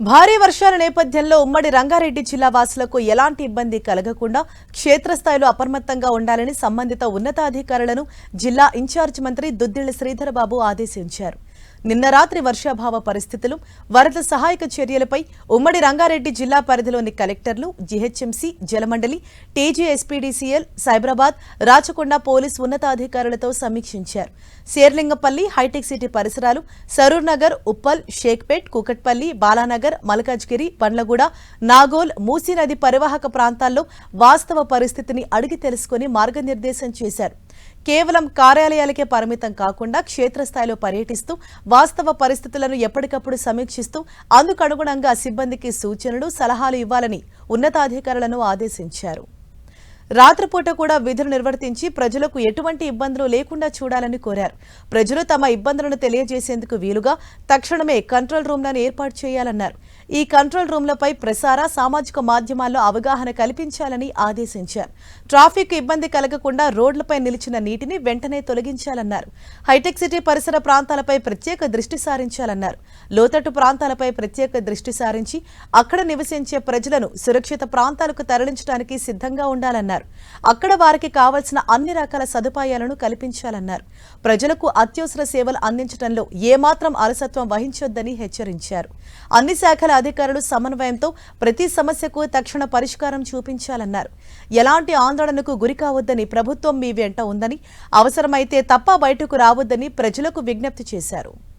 భారీ వర్షాల నేపథ్యంలో ఉమ్మడి రంగారెడ్డి జిల్లా వాసులకు ఎలాంటి ఇబ్బంది కలగకుండా క్షేత్రస్థాయిలో అప్రమత్తంగా ఉండాలని సంబంధిత ఉన్నతాధికారులను జిల్లా ఇన్ఛార్జ్ మంత్రి దుద్దిళ్ళ శ్రీధరబాబు ఆదేశించారు. నిన్న రాత్రి వర్షాభావ పరిస్థితులు వరద సహాయక చర్యలపై ఉమ్మడి రంగారెడ్డి జిల్లా పరిధిలోని కలెక్టర్లు GHMC Jalamandali TGSPDCL Cyberabad Rachakonda police ఉన్నతాధికారులతో సమీక్షించారు. శేర్లింగపల్లి హైటెక్ సిటీ పరిసరాలు సరూర్ నగర్ ఉప్పల్ షేక్పేట్ కుకట్పల్లి బాలానగర్ మల్కాజ్గిరి పండ్లగూడ నాగోల్ మూసీ నది పరివాహక ప్రాంతాల్లో వాస్తవ పరిస్థితిని అడిగి తెలుసుకుని మార్గనిర్దేశం చేశారు. కేవలం కార్యాలయాలకే పరిమితం కాకుండా క్షేత్రస్థాయిలో పర్యటిస్తూ వాస్తవ పరిస్థితులను ఎప్పటికప్పుడు సమీక్షిస్తూ అందుకనుగుణంగా సిబ్బందికి సూచనలు సలహాలు ఇవ్వాలని ఉన్నతాధికారులను ఆదేశించారు. రాత్రిపూట కూడా విధులు నిర్వర్తించి ప్రజలకు ఎటువంటి ఇబ్బందులు లేకుండా చూడాలని కోరారు. ప్రజలు తమ ఇబ్బందులను తెలియజేసేందుకు వీలుగా తక్షణమే కంట్రోల్ రూమ్లను ఏర్పాటు చేయాలన్నారు. ఈ కంట్రోల్ రూమ్లపై ప్రసార సామాజిక మాధ్యమాల్లో అవగాహన కల్పించాలని ఆదేశించారు. ట్రాఫిక్ ఇబ్బంది కలగకుండా రోడ్లపై నిలిచిన నీటిని వెంటనే తొలగించాలన్నారు. హైటెక్ సిటీ పరిసర ప్రాంతాలపై ప్రత్యేక దృష్టి సారించాలన్నారు. లోతట్టు ప్రాంతాలపై ప్రత్యేక దృష్టి సారించి అక్కడ నివసించే ప్రజలను సురక్షిత ప్రాంతాలకు తరలించడానికి సిద్ధంగా ఉండాలన్నారు. అక్కడ వారికి కావలసిన అన్ని రకాల సదుపాయాలను కల్పించాలన్నారు. ప్రజలకు అత్యవసర సేవలు అందించడంలో ఏమాత్రం అలసత్వం వహించొద్దని హెచ్చరించారు. అన్ని శాఖల అధికారులు సమన్వయంతో ప్రతి సమస్యకు తక్షణ పరిష్కారం చూపించాలన్నారు. ఎలాంటి ఆందోళనకు గురి కావద్దని ప్రభుత్వం మీ వెంట ఉందని అవసరమైతే తప్ప బయటకు రావద్దని ప్రజలకు విజ్ఞప్తి చేశారు.